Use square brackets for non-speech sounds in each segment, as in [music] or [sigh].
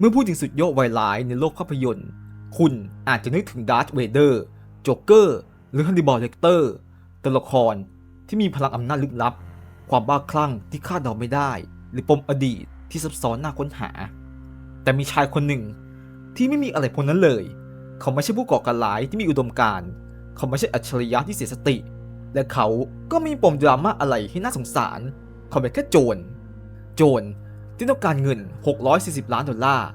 เมื่อพูดถึงสุดยอดวายร้ายในโลกภาพยนตร์ คุณอาจจะนึกถึงดาร์ธเวเดอร์โจ๊กเกอร์หรือฮันนิบาลเลกเตอร์ตัวละครที่มีพลังอำนาจลึกลับ ความบ้าคลั่งที่คาดเดาไม่ได้ หรือปมอดีตที่ซับซ้อนน่าค้นหา แต่มีชายคนหนึ่งที่ไม่มีอะไรพวกนั้นเลย เขาไม่ใช่ผู้ก่อการร้ายที่มีอุดมการณ์เขาไม่ใช่อัจฉริยะที่เสียสติ และเขาก็ไม่มีปมดราม่าอะไรที่น่าสงสาร เขาเป็นแค่โจร โจร ที่ต้องการเงิน 640 ล้านดอลลาร์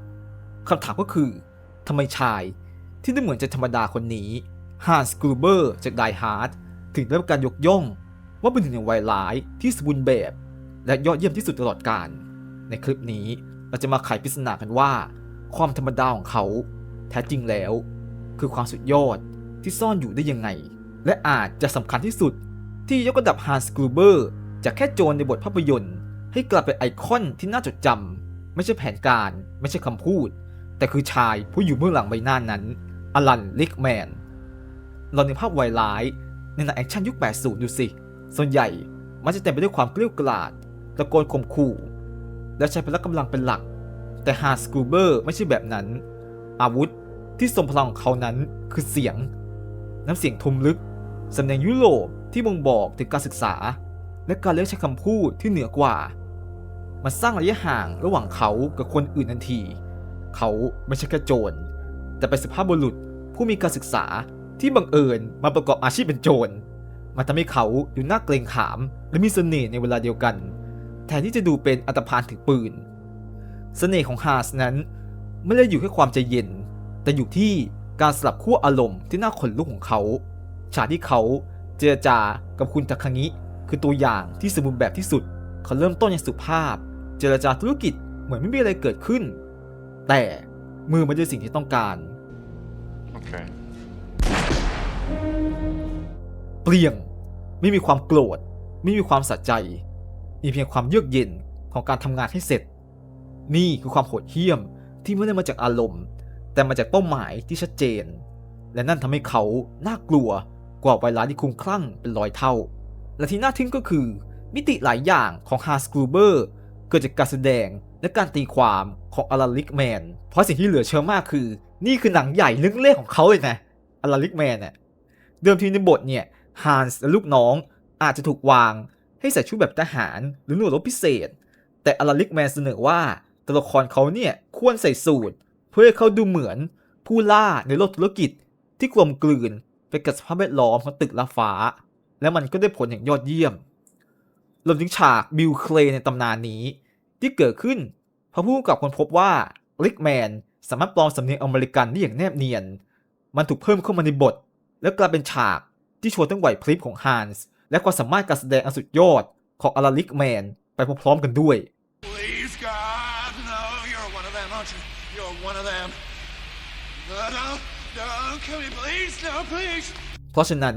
คำถามก็คือทำไมชายที่ดูเหมือนจะธรรมดาคนนี้ฮานส์กรูเบอร์จากไดฮาร์ดถึงได้รับการยกย่อง ว่าเป็นหนึ่งในวัยร้ายที่สมบูรณ์แบบ และยอดเยี่ยมที่สุดตลอดกาลในคลิปนี้เราจะมาไขปริศนากันว่า ความธรรมดาของเขา แท้จริงแล้ว คือความสุดยอดที่ซ่อนอยู่ได้ยังไง และอาจจะสำคัญที่สุดที่ยกระดับฮันส์กรูเบอร์จากแค่โจรในบทภาพยนตร์ ให้กลายเป็นไอคอนที่น่าจดจำไม่ใช่แผนการ ไม่ใช่คำพูด แต่คือชายผู้อยู่เบื้องหลังใบหน้านั้นอลันลิกแมนเราในภาพวายร้ายในหนังแอคชั่นยุค 80 ดูสิ ส่วนใหญ่มันจะเต็มไปด้วยความเกลี้ยกล่อมตะโกนข่มขู่ และใช้พละกำลังเป็นหลัก แต่ฮาร์สกูเบอร์ไม่ใช่แบบนั้น อาวุธที่ทรงพลังของเขานั้นคือเสียง น้ำเสียงทุมลึก สำเนียงยุโรปที่บ่งบอกถึงการศึกษา และการเลือกใช้คำพูดที่เหนือกว่า มันสร้างระยะห่างระหว่างเขากับคนอื่นทันที เขาไม่ใช่แค่โจร แต่เป็นสุภาพบุรุษผู้มีการศึกษาที่บังเอิญมาประกอบอาชีพเป็นโจร มันทำให้เขาดูน่าเกรงขาม และมีเสน่ห์ในเวลาเดียวกัน แทนที่จะดูเป็นอัตภานถือปืน เสน่ห์ของฮาร์สนั้น ไม่ได้อยู่แค่ความใจเย็น แต่อยู่ที่การสลับขั้วอารมณ์ที่น่าขนลุกของเขา ฉากที่เขาเจรจากับคุณตะคังิคือตัวอย่างที่สมบูรณ์แบบที่สุด เขาเริ่มต้นอย่างสุภาพ เจรจาธุรกิจเหมือนไม่มีอะไรเกิดขึ้น แต่มือมันด้วยสิ่งที่ต้องการ Okay. เปลี่ยง ไม่มีความโกรธ ไม่มีความสะใจ มีเพียงความเยือกเย็นของการทำงานให้เสร็จ นี่คือความโหดเหี้ยมที่ไม่ได้มาจากอารมณ์ แต่มาจากเป้าหมายที่ชัดเจน และนั่นทำให้เขาน่ากลัวกว่าไวรัสที่คุ้มคลั่งเป็นร้อยเท่า และที่น่าทึ่งก็คือมิติหลายอย่างของฮาร์สกรูเบอร์ เกิดจากการแสดงและการตีความของอลาลิกแมน เพราะสิ่งที่เหลือเชื่อมากคือ นี่คือหนังใหญ่เรื่องแรกของเขาเลยนะอลาลิกแมนเนี่ยเดิมทีในบทเนี่ยฮานส์และลูกน้องอาจจะถูกวางให้ใส่ชุดแบบทหารหรือหน่วยรบพิเศษ แต่อลาลิกแมนเสนอว่าตัวละครเขาเนี่ยควรใส่สูทเพื่อให้เขาดูเหมือนผู้ล่าในโลกธุรกิจที่กลมกลืนไปกับสภาพแวดล้อมของตึกลาฟ้า และมันก็ได้ผลอย่างยอดเยี่ยม รวมถึงฉากบิลเคลย์ในตำนานนี้ ที่เกิดขึ้นเพราะผู้กำกับคนพบว่าลิกแมนสามารถปลอมสำเนียงอเมริกันได้อย่างแนบเนียน มันถูกเพิ่มเข้ามาในบท แล้วกลายเป็นฉากที่โชว์ทั้งไหวพริบของฮันส์และความสามารถการแสดงอันสุดยอดของอลาลิกแมนไปพร้อมๆกันด้วย Please, God, no, you're one of them, aren't you? You're one of them. No, no, don't kill me, please, no, please. เพราะฉะนั้น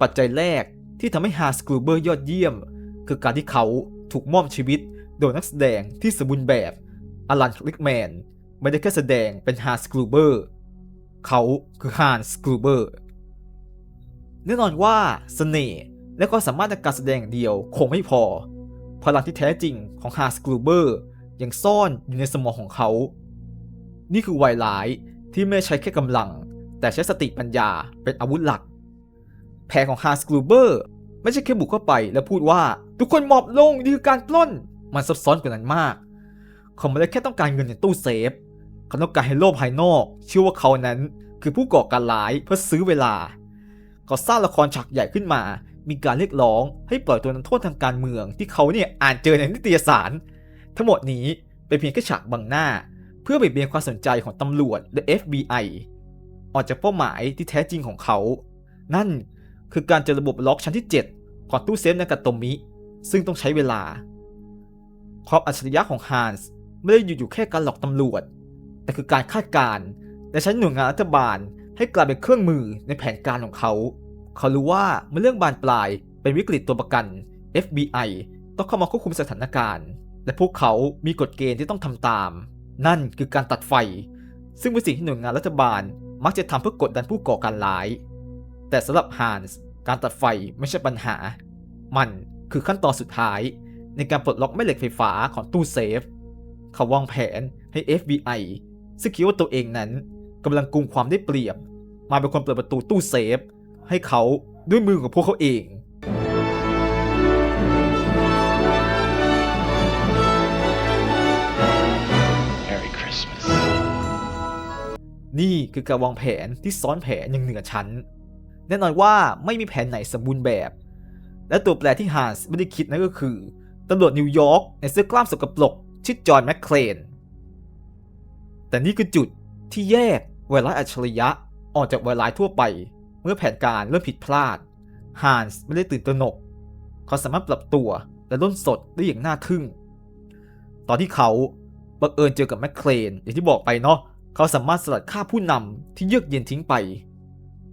ปัจจัยแรกที่ทำให้ฮาร์สกรูเบอร์ยอดเยี่ยม คือการที่เขาถูกมอบชีวิตโดยนักแสดงที่สมบูรณ์แบบอลันลิกแมนไม่ได้แค่แสดงเป็นฮาร์สกรูเบอร์เขาคือฮานส์กรูเบอร์แน่นอนว่าเสน่ห์และความสามารถในการแสดงอย่างเดียวคงไม่พอ พลังที่แท้จริงของฮาร์สกรูเบอร์ยังซ่อนอยู่ในสมองของเขา นี่คือวัยร้ายที่ไม่ใช้แค่กำลัง แต่ใช้สติปัญญาเป็นอาวุธหลัก แผนของฮาร์สกรูเบอร์ ไม่ใช่แค่บุกเข้าไปแล้วพูดว่า ทุกคนหมอบลงนี่คือการปล้น มันซับซ้อนกว่านั้นมาก เขาไม่ได้แค่ต้องการเงินในตู้เซฟเขาต้องการให้โลกภายนอก เชื่อว่าเขานั้นคือผู้ก่อการร้ายเพื่อซื้อเวลาเขาสร้างละครฉากใหญ่ขึ้นมา มีการเรียกร้องให้ปล่อยตัวนักโทษทางการเมือง ที่เขาเนี่ยอ่านเจอในนิตยสาร ทั้งหมดนี้เป็นเพียงแค่ฉากบังหน้า เพื่อเบี่ยงเบนความสนใจของตำรวจและ FBI ออกจากเป้าหมายที่แท้จริงของเขา นั่นคือการเจอระบบล็อกชั้นที่ 7 ของตู้เซฟนากาโตมิ ซึ่งต้องใช้เวลา ความอัจฉริยะของฮันส์ไม่ได้อยู่อยู่แค่การหลอกตำรวจ แต่คือการคาดการณ์และใช้หน่วยงานรัฐบาลให้กลายเป็นเครื่องมือในแผนการของเขา เขารู้ว่าเมื่อเรื่องบานปลายเป็นวิกฤตตัวประกัน FBI ต้องเข้ามาควบคุมสถานการณ์ และพวกเขามีกฎเกณฑ์ที่ต้องทำตาม นั่นคือการตัดไฟ ซึ่งเป็นสิ่งที่หน่วยงานรัฐบาลมักจะทำเพื่อกดดันผู้ก่อการร้าย แต่สำหรับฮันส์ การตัดไฟไม่ใช่ปัญหา มันคือขั้นตอนสุดท้าย ในการปลดล็อกแม่เหล็กไฟฟ้าของตู้เซฟ เขาวางแผนให้ FBI ซึ่งคิดว่าตัวเองนั้นกำลังกุมความได้เปรียบ มาเป็นคนเปิดประตูตู้เซฟ ให้เขาด้วยมือของพวกเขาเอง Merry Christmas. นี่คือการวางแผนที่ซ้อนแผนอย่างเหนือชั้น แน่นอนว่าไม่มีแผนไหนสมบูรณ์แบบ และตัวแปรที่ฮานส์ไม่ได้คิดนั่นก็คือตำรวจนิวยอร์กในเสื้อกล้ามสกปรกชื่อจอห์นแมคเคลน แต่นี่คือจุดที่แยกไวรัสอัจฉริยะออกจากไวรัสทั่วไป เมื่อแผนการเริ่มผิดพลาดฮานส์ไม่ได้ตื่นตระหนก เขาสามารถปรับตัวและล้นสดได้อย่างน่าทึ่ง ตอนที่เขาบังเอิญเจอกับแมคเคลนอย่างที่บอกไปเนาะเขาสามารถสลัดฆ่าผู้นำที่เยือกเย็นทิ้งไป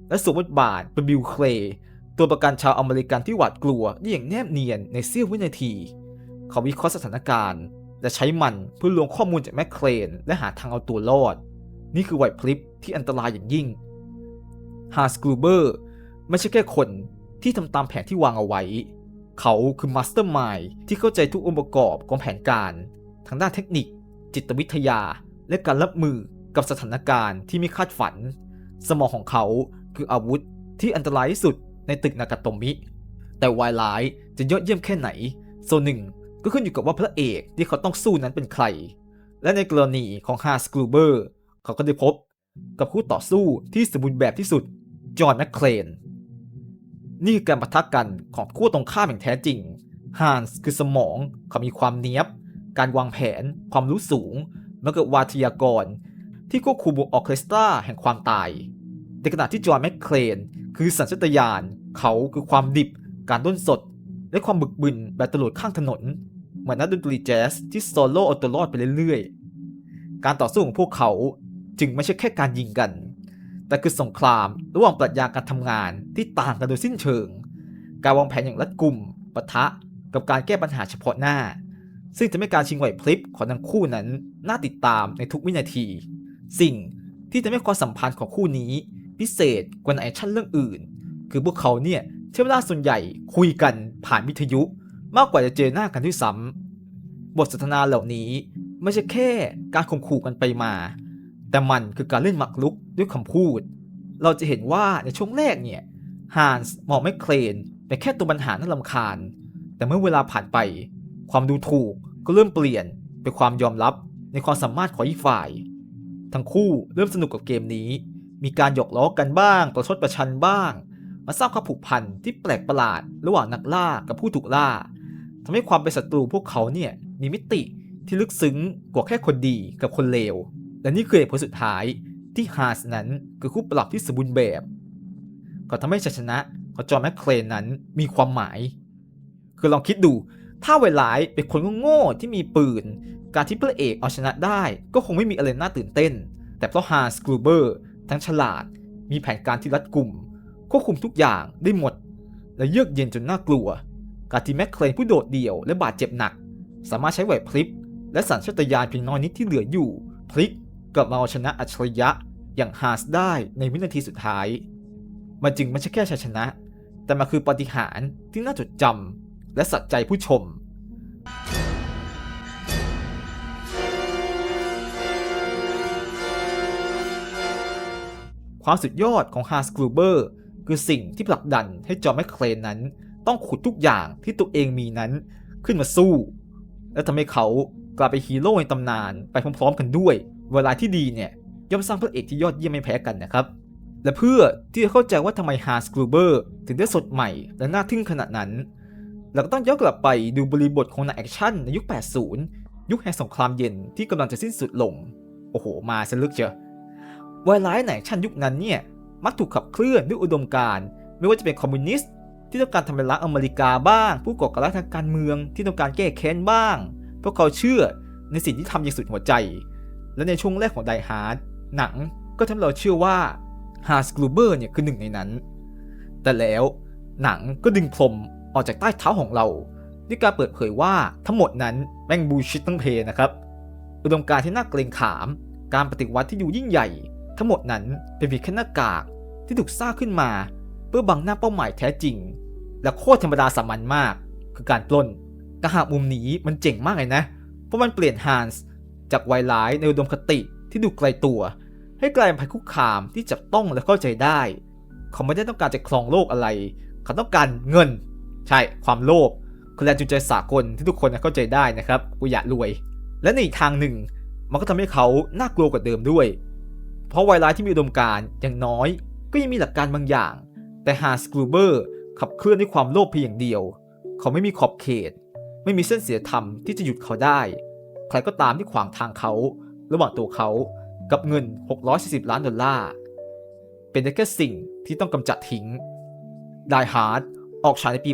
และสวมบทบาทเป็นบิลเคลย์ตัวประกันชาวอเมริกันที่หวาดกลัวได้อย่างแนบเนียนในเสี้ยววินาที เขาวิเคราะห์สถานการณ์ และใช้มันเพื่อลวงข้อมูลจากแมคเคลนและหาทางเอาตัวรอด นี่คือไหวพลิบที่อันตรายอย่างยิ่งฮาร์สกลูเบอร์ไม่ใช่แค่คนที่ทำตามแผนที่วางเอาไว้ เขาคือมาสเตอร์มายที่เข้าใจทุกองค์ประกอบของแผนการ ทางด้านเทคนิค จิตวิทยา และการรับมือกับสถานการณ์ที่ไม่คาดฝัน สมองของเขา คืออาวุธที่อันตรายที่สุดในตึกนากาโตมิ แต่วายร้ายจะยอดเยี่ยมแค่ไหนส่วนหนึ่งก็ขึ้นอยู่กับว่าพระเอกที่เขาต้องสู้นั้นเป็นใคร และในกรณีของฮาร์สกลูเบอร์เขาก็ได้พบกับคู่ต่อสู้ที่สมบูรณ์แบบที่สุด จอห์นแมคเคลน นี่คือการปะทะกันของคู่ตรงข้ามอย่างแท้จริง ฮานส์คือสมองเขามีความเนี้ยบ การวางแผน ความรู้สูงเหมื่อนกับวาทยากร ที่ควบคุมวงออเคสตราแห่งความตาย ในขณะที่จอห์นแมคเคลนคือสัญชาตญาณเขาคือความดิบ การด้นสด และความบึกบึนแบบตำรวจข้างถนน เหมือนนักดนตรีแจ๊สที่โซโล่เอาตัวรอดไปเรื่อยๆ การต่อสู้ของพวกเขาจึงไม่ใช่แค่การยิงกัน แต่คือสงครามระหว่างปรัชญาการทำงานที่ต่างกันโดยสิ้นเชิง การวางแผนอย่างรัดกุมปะทะกับการแก้ปัญหาเฉพาะหน้า ซึ่งจะไม่การชิงไหวพลิบของทั้งคู่นั้นน่าติดตามในทุกวินาที สิ่งที่จะไม่ความสัมพันธ์ของคู่นี้ พิเศษกว่าในแอคชั่นเรื่องอื่น คือพวกเขาเนี่ยใช้เวลาส่วนใหญ่คุยกันผ่านวิทยุมากกว่าจะเจอหน้ากันด้วยซ้ำบทสนทนาเหล่านี้ไม่ใช่แค่การข่มขู่กันไปมา แต่มันคือการเล่นหมากรุกด้วยคำพูด เราจะเห็นว่าในช่วงแรกเนี่ยฮานส์มองไม่เคลนเป็นแค่ตัวปัญหาน่ารำคาญ แต่เมื่อเวลาผ่านไป ความดูถูกก็เริ่มเปลี่ยนเป็นความยอมรับในความสามารถของอีกฝ่าย ทั้งคู่เริ่มสนุกกับเกมนี้ มีการหยอกล้อกันบ้าง ประชดประชันบ้างมาสร้างความผูกพันที่แปลกประหลาด ระหว่างนักล่ากับผู้ถูกล่าทำให้ความเป็นศัตรูพวกเขาเนี่ยมีมิติที่ลึกซึ้งกว่าแค่คนดีกับคนเลว และนี่คือเหตุผลสุดท้ายที่ฮาร์สนั้นคือคู่ปรับที่สมบูรณ์แบบก็ทำให้ชัยชนะของจอห์นแมคเคลนนั้นมีความหมาย คือลองคิดดู ถ้าเวลาเป็นคนโง่ๆที่มีปืน การที่พระเอกเอาชนะได้ ก็คงไม่มีอะไรน่าตื่นเต้น แต่เพราะฮาร์สกรูเบอร์ ทั้งฉลาด มีแผนการที่รัดกุม ควบคุมทุกอย่างได้หมด และเยือกเย็นจนน่ากลัว การที่แมคเคลนผู้โดดเดี่ยวและบาดเจ็บหนัก สามารถใช้ไหวพลิบ และสัญชาตญาณเพียงน้อยนิดที่เหลืออยู่ พลิกกลับมาเอาชนะอัจฉริยะอย่างฮาร์สได้ในวินาทีสุดท้าย มันจึงไม่ใช่แค่ชัยชนะ แต่มันคือปาฏิหาริย์ที่น่าจดจำและสัใจผู้ชม ความสุดยอดของฮาร์สกลูเบอร์คือสิ่งที่ผลักดันให้จอห์นแมคเคลนนั้น ต้องขุดทุกอย่างที่ตัวเองมีนั้นขึ้นมาสู้ และทำให้เขากลายเป็นฮีโร่ในตำนานไปพร้อมๆกันด้วย เวลาที่ดีเนี่ยย่อมสร้างพระเอกที่ยอดเยี่ยมไม่แพ้กันนะครับ และเพื่อที่จะเข้าใจว่าทำไมฮาร์สกลูเบอร์ถึงได้สดใหม่และน่าทึ่งขนาดนั้น เราก็ต้องย้อนกลับไปดูบริบทของหนังแอคชั่นในยุค 80 ยุคแห่งสงครามเย็นที่กำลังจะสิ้นสุดลง โอ้โห มาซะลึกเชียว วายร้ายหนชั่นยุคนั้นเนี่ยมักถูกขับเคลื่อนด้วยอุดมการณ์ไม่ว่าจะเป็นคอมมิวนิสต์ที่ต้องการทำลายล้างอเมริกาบ้าง ผู้ก่อการร้ายทางการเมืองที่ต้องการแก้แค้นบ้างเพราะเขาเชื่อในสิ่งที่ทำอย่างสุดหัวใจ และในช่วงแรกของไดฮาร์ดหนังก็ทำให้เราเชื่อว่าฮาร์สกลูเบอร์เนี่ยคือหนึ่งในนั้น แต่แล้วหนังก็ดึงพรมออกจากใต้เท้าของเราด้วยการเปิดเผยว่าทั้งหมดนั้นแม่งบูชิตตั้งเพนะครับ อุดมการณ์ที่น่าเกรงขาม การปฏิวัติที่ดูยิ่งใหญ่ ทั้งหมดนั้นเป็นเพียงแค่หน้ากากที่ถูกสร้างขึ้นมา เพื่อบังหน้าเป้าหมายแท้จริง และโคตรธรรมดาสามัญมาก คือการปล้นกระหากมุมนี้มันเจ๋งมากเลยนะ เพราะมันเปลี่ยนฮันส์จากไวร้ายในอุดมคติที่ดูไกลตัว ให้กลายเป็นภัยคุกคามที่จับต้องและเข้าใจได้ เขาไม่ได้ต้องการจะครองโลกอะไร เขาต้องการเงิน ใช่ความโลภคือแรงจูงใจสากลที่ทุกคนเข้าใจได้นะครับกูอยากรวย และในอีกทางหนึ่ง มันก็ทำให้เขาน่ากลัวกว่าเดิมด้วย เพราะไวรัสที่มีอุดมการณ์อย่างน้อย ก็ยังมีหลักการบางอย่าง แต่ฮาร์สกรูเบอร์ขับเคลื่อนด้วยความโลภเพียงอย่างเดียว เขาไม่มีขอบเขต ไม่มีเส้นเสียธรรมที่จะหยุดเขาได้ ใครก็ตามที่ขวางทางเขา ระหว่างตัวเขากับเงิน 640 ล้านดอลลาร์ เป็นได้แค่สิ่งที่ต้องกำจัดทิ้ง Die Hard ออกฉายในปี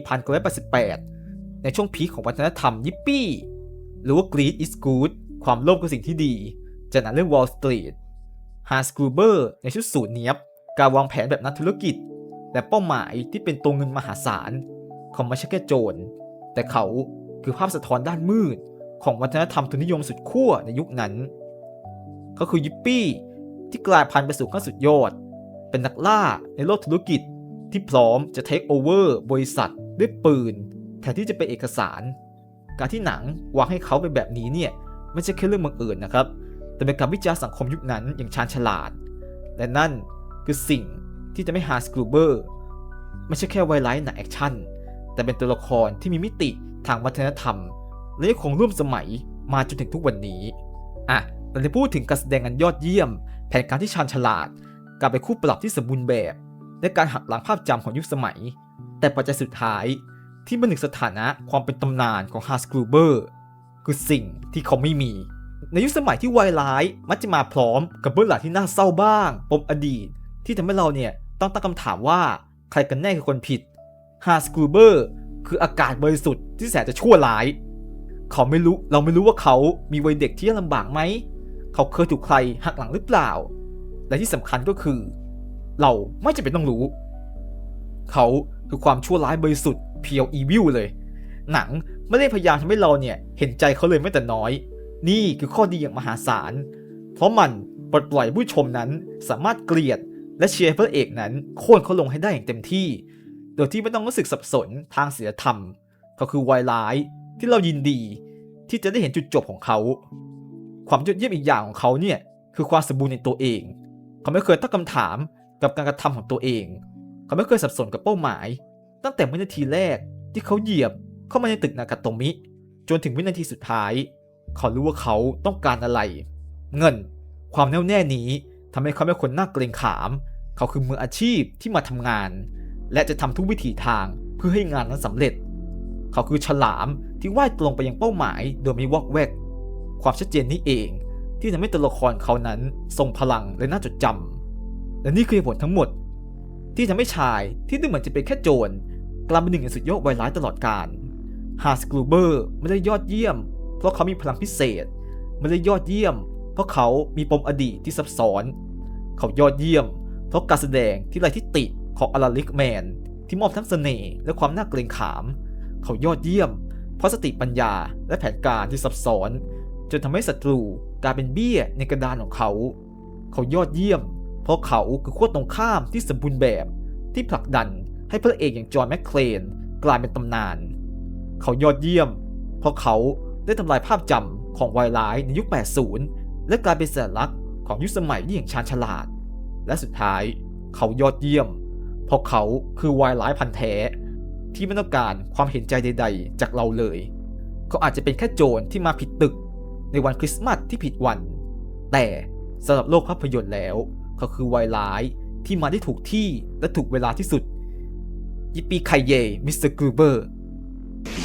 1988 ในช่วงพีคของวัฒนธรรมยิปปี้ หรือว่า Greed is good ความโลภคือสิ่งที่ดี จากหนั้นเรื่อง Wall Street ฮาร์สกรูเบอร์ในชุดสูทเนียบการวางแผนแบบนักธุรกิจ และเป้าหมายที่เป็นตัวเงินมหาศาลเขาไม่ใช่แค่โจรแต่เขาคือภาพสะท้อนด้านมืด ของวัฒนธรรมทุนนิยมสุดขั้วในยุคนั้น เขาคือยิปปี้ที่กลายพันธุ์ไปสู่ขั้นสุดยอด เป็นนักล่าในโลกธุรกิจที่พร้อมจะเทคโอเวอร์บริษัทด้วยปืน แทนที่จะเป็นเอกสาร การที่หนังวางให้เขาเป็นแบบนี้เนี่ยไม่ใช่แค่เรื่องบังเอิญนะครับ แต่เป็นการวิจารณ์สังคมยุคนั้นอย่างชาญฉลาด และนั่นคือสิ่งที่จะไม่ฮาร์สกรูเบอร์ไม่ใช่แค่ไวไลท์หนังแอคชั่น แต่เป็นตัวละครที่มีมิติทางวัฒนธรรม และยังคงร่วมสมัยมาจนถึงทุกวันนี้อะเราจะพูดถึงการแสดงอันยอดเยี่ยม แผนการที่ชาญฉลาดการเป็นคู่ปรับที่สมบูรณ์แบบ และการหักล้างภาพจำของยุคสมัย แต่ปัจจัยสุดท้ายที่มันหนึ่งสถานะความเป็นตำนานของฮาร์สกรูเบอร์คือสิ่งที่เขาไม่มี ในยุคสมัยที่วายร้ายมักจะมาพร้อมกับเบื้องหลังที่น่าเศร้าบ้างปมอดีต ที่ทำให้เราเนี่ยต้องตั้งคำถามว่าใครกันแน่คือคนผิดฮาร์สกูเบอร์คืออากาศบริสุทธิ์ที่แสนจะชั่วร้าย เขาไม่รู้เราไม่รู้ว่าเขามีวัยเด็กที่ยากลำบากไหม เขาเคยถูกใครหักหลังหรือเปล่า และที่สำคัญก็คือ เราไม่จำเป็นต้องรู้ เขาคือความชั่วร้ายบริสุทธิ์เพียวอีวิลเลย หนังไม่ได้พยายามทำให้เราเนี่ยเห็นใจเขาเลยแม้แต่น้อย นี่คือข้อดีอย่างมหาศาล เพราะมันปลดปล่อยผู้ชมนั้นสามารถเกลียดและเชียร์พระเอกนั้นโค่นเขาลงให้ได้อย่างเต็มที่ โดยที่ไม่ต้องรู้สึกสับสนทางศีลธรรม เขาคือวายร้ายที่เรายินดี ที่จะได้เห็นจุดจบของเขา ความยอดเยี่ยมอีกอย่างของเขาเนี่ยคือความสมบูรณ์ในตัวเอง เขาไม่เคยตั้งคำถามกับการกระทำของตัวเอง เขาไม่เคยสับสนกับเป้าหมาย ตั้งแต่วินาทีแรกที่เขาเหยียบเข้ามาในตึกนากาโตมิ จนถึงวินาทีสุดท้าย เขารู้ว่าเขาต้องการอะไร เงิน ความแน่วแน่นี้ทำให้เขาเป็นคนน่าเกรงขาม เขาคือมืออาชีพที่มาทำงาน และจะทำทุกวิถีทางเพื่อให้งานนั้นสำเร็จ เขาคือฉลามที่ว่ายตรงไปยังเป้าหมายโดยไม่วอกแวก ความชัดเจนนี้เอง ที่ทำให้ตัวละครเขานั้นทรงพลังและน่าจดจำและนี่คือผลทั้งหมด ที่ทำให้ชายที่ดูเหมือนจะเป็นแค่โจรกลายเป็นหนึ่งในสุดยอดไวร้ายตลอดกาลฮาร์สกรูเบอร์ไม่ได้ยอดเยี่ยม เพราะเขามีพลังพิเศษ ไม่ได้ยอดเยี่ยม เพราะเขามีปมอดีตที่ซับซ้อน เขายอดเยี่ยม เพราะการแสดงที่ไร้ทิฏฐิของอลาลิกแมนที่มอบทั้งเสน่ห์และความน่าเกรงขาม เขายอดเยี่ยม เพราะสติปัญญาและแผนการที่ซับซ้อน จนทำให้ศัตรูกลายเป็นเบี้ยในกระดานของเขา เขายอดเยี่ยม เพราะเขาคือขั้วตรงข้ามที่สมบูรณ์แบบที่ผลักดันให้พระเอกอย่างจอห์นแมคเคลนกลายเป็นตำนาน เขายอดเยี่ยม เพราะเขา ได้ทำลายภาพจำของวายร้ายในยุค 80 และกลายเป็นสัญลักษณ์ของยุคสมัยที่อย่างชาญฉลาด และสุดท้ายเขายอดเยี่ยม เพราะเขาคือวายร้ายพันธ์แท้ ที่ไม่ต้องการความเห็นใจใด ๆ จากเราเลย เขาอาจจะเป็นแค่โจรที่มาผิดตึก ในวันคริสต์มาสที่ผิดวัน แต่สำหรับโลกภาพยนตร์แล้ว เขาคือวายร้ายที่มาได้ถูกที่และถูกเวลาที่สุด ยิปปี้ไคเยมิสเตอร์กรูเบอร์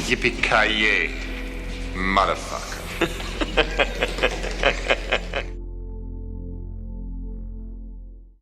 Yippee-ki-yay, motherfucker. [laughs]